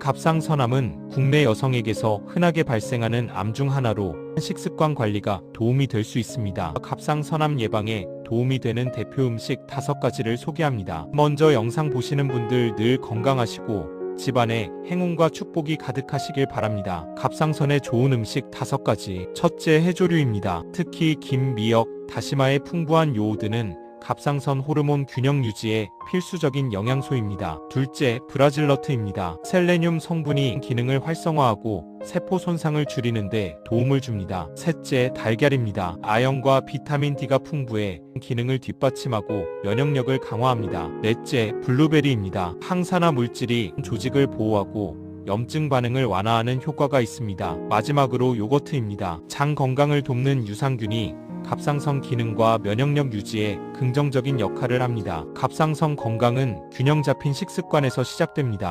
갑상선암은 국내 여성에게서 흔하게 발생하는 암 중 하나로 식습관 관리가 도움이 될 수 있습니다. 갑상선암 예방에 도움이 되는 대표 음식 다섯 가지를 소개합니다. 먼저 영상 보시는 분들 늘 건강하시고 집안에 행운과 축복이 가득하시길 바랍니다. 갑상선에 좋은 음식 다섯 가지. 첫째 해조류입니다. 특히 김, 미역, 다시마의 풍부한 요오드는 갑상선 호르몬 균형 유지에 필수적인 영양소입니다. 둘째, 브라질 너트입니다. 셀레늄 성분이 기능을 활성화하고 세포 손상을 줄이는데 도움을 줍니다. 셋째, 달걀입니다. 아연과 비타민 D가 풍부해 기능을 뒷받침하고 면역력을 강화합니다. 넷째, 블루베리입니다. 항산화 물질이 조직을 보호하고 염증 반응을 완화하는 효과가 있습니다. 마지막으로 요거트입니다. 장 건강을 돕는 유산균이 갑상선 기능과 면역력 유지에 긍정적인 역할을 합니다. 갑상선 건강은 균형 잡힌 식습관에서 시작됩니다.